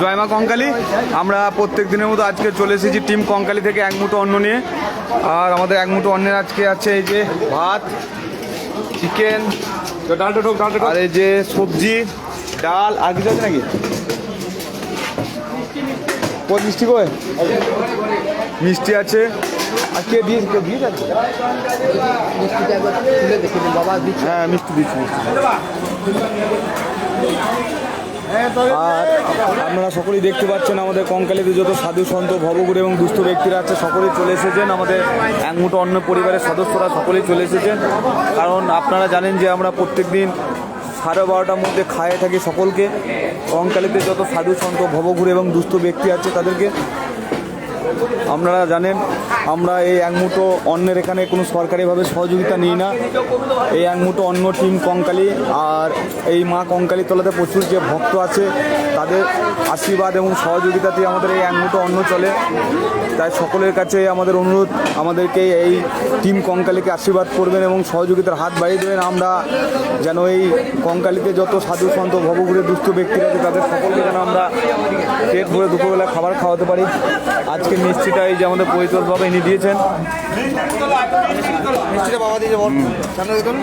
জয় কঙ্কালি। আমরা প্রত্যেক দিনের মতো আজকে চলে এসেছি টিম কঙ্কালি থেকে এক মুঠো অন্ন নিয়ে। আর আমাদের এক মুঠো অন্নের আজকে আছে এই যে ভাত চিকেন ডালটা ঠোক ডালটা আর এই যে সবজি ডাল আর কিছু আছে নাকি? কোন মিষ্টি কই? মিষ্টি আছে। আর কে কেউ দিচ্ছে। হ্যাঁ মিষ্টি দিচ্ছি মিষ্টি আর আপনারা সকলেই দেখতে পাচ্ছেন আমাদের কঙ্কালীতে যত সাধু সন্ত, ভবগুরু এবং দুস্থ ব্যক্তিরা আছে, সকলেই চলে এসেছেন। আমাদের এক মুঠো অন্য পরিবারের সদস্যরা সকলেই চলে এসেছেন। কারণ আপনারা জানেন যে আমরা প্রত্যেক দিন সাড়ে বারোটার মধ্যে খাইয়ে থাকি সকলকে। কঙ্কালীতে যত সাধু সন্ত ভবঘুরে এবং দুস্থ ব্যক্তি আছে তাদেরকে আপনারা জানেন, আমরা এই এক মুঠো অন্যের এখানে কোনো সরকারিভাবে সহযোগিতা নিই না। এই এক মুঠো অন্য টিম কঙ্কালী আর এই মা কঙ্কালী তলাতে প্রচুর যে ভক্ত আছে, তাদের আশীর্বাদ এবং সহযোগিতাতে আমাদের এই এক মুঠো অন্ন চলে। তাই সকলের কাছে আমাদের অনুরোধ, আমাদেরকে এই টিম কঙ্কালীকে আশীর্বাদ করবেন এবং সহযোগিতার হাত বাড়িয়ে দেবেন। আমরা যেন এই কঙ্কালীতে যত সাধু সন্ত, ভবঘুরে দুস্থ ব্যক্তিরা আছে, তাদের সকলকে যেন আমরা পেট ভরে দুপুরবেলা খাবার খাওয়াতে পারি। আজকে মিষ্টিটা এই যে আমাদের পরিতোষভাবে ইনি দিয়েছেন। মিষ্টিটা বাবা দিয়ে বল। সামনে দেখুন।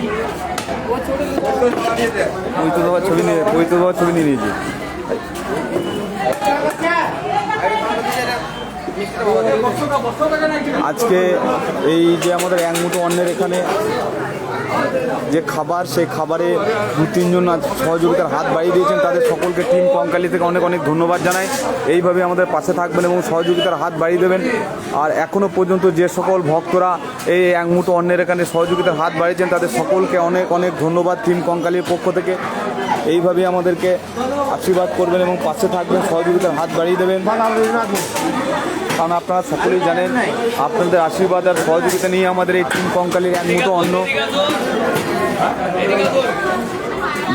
বাবার ছবি নিয়ে পৈতোষ বাবার ছবি নিয়ে নিয়েছি। আজকে এই যে আমাদের এক মুঠো অন্যের এখানে যে খাবার, সেই খাবারে দু, তিনজন সহযোগিতার হাত বাড়িয়ে দিয়েছেন, তাদের সকলকে টিম কঙ্কালি থেকে অনেক অনেক ধন্যবাদ জানাই। এইভাবে আমাদের পাশে থাকবেন এবং সহযোগিতার হাত বাড়িয়ে দেবেন। আর এখনও পর্যন্ত যে সকল ভক্তরা এই এক মুঠো অন্যের এখানে সহযোগিতার হাত বাড়িয়েছেন, তাদের সকলকে অনেক অনেক ধন্যবাদ টিম কঙ্কালির পক্ষ থেকে। এইভাবে আমাদেরকে আশীর্বাদ করবেন এবং পাশে থাকবেন, সহযোগিতার হাত বাড়িয়ে দেবেন। কারণ আপনারা সকলেই জানেন, আপনাদের আশীর্বাদ আর সহযোগিতা নিয়ে আমাদের এই টিম কঙ্কালির এক মুঠো অন্ন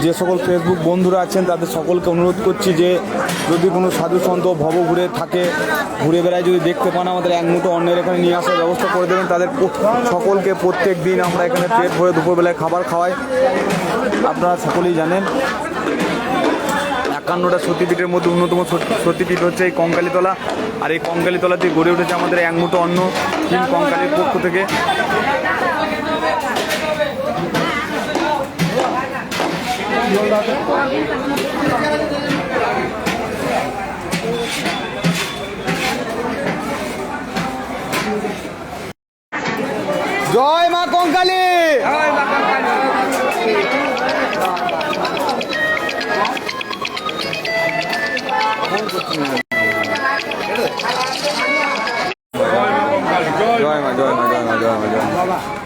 যে সকল ফেসবুক বন্ধুরা আছেন, তাদের সকলকে অনুরোধ করছি যে যদি কোনো সাধু সন্ত ভব ঘুরে থাকে, ঘুরে বেড়ায় যদি দেখতে পান আমাদের এক মুঠো অন্যের এখানে নিয়ে আসার ব্যবস্থা করে দেবেন, তাদের সকলকে প্রত্যেক দিন আমরা এখানে পেট ভরে দুপুরবেলায় খাবার খাওয়াই। আপনারা সকলেই জানেন। একান্নটা সতীপীঠের মধ্যে অন্যতম সতী- সতীপীঠ হচ্ছে এই কঙ্কালীতলা। আর এই কঙ্কালীতলাতে গড়ে উঠেছে আমাদের এক মুঠো অন্ন টিম কঙ্কালীর পক্ষ থেকে। জয় জয় মা জয় মা জয় মা জয় মা জয় মা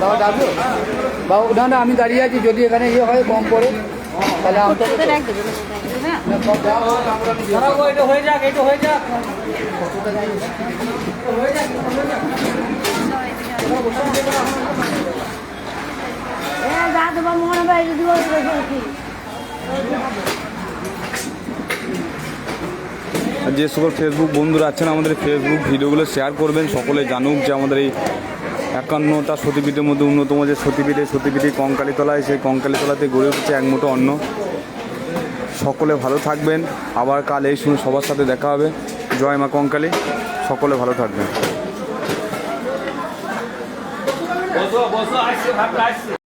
বাবা বাবা না না আমি দাঁড়িয়ে আছি যদি এখানে ইয়ে হয় কম পড়ে তাহলে আর যে সকল ফেসবুক বন্ধুরা আছেন, আমাদের ফেসবুক ভিডিওগুলো শেয়ার করবেন, সকলে জানুক যে আমাদের এই একান্নটা সতীপীঠের মধ্যে অন্যতম যে সতীপীঠ সতীপীঠে কঙ্কালীতলায়, সেই কঙ্কালীতলাতে গড়ে উঠেছে এক মুঠো অন্ন। সকলে ভালো থাকবেন। আবার কাল এই শুনে সবার সাথে দেখা হবে। জয় মা কঙ্কালী, সকলে ভালো থাকবেন।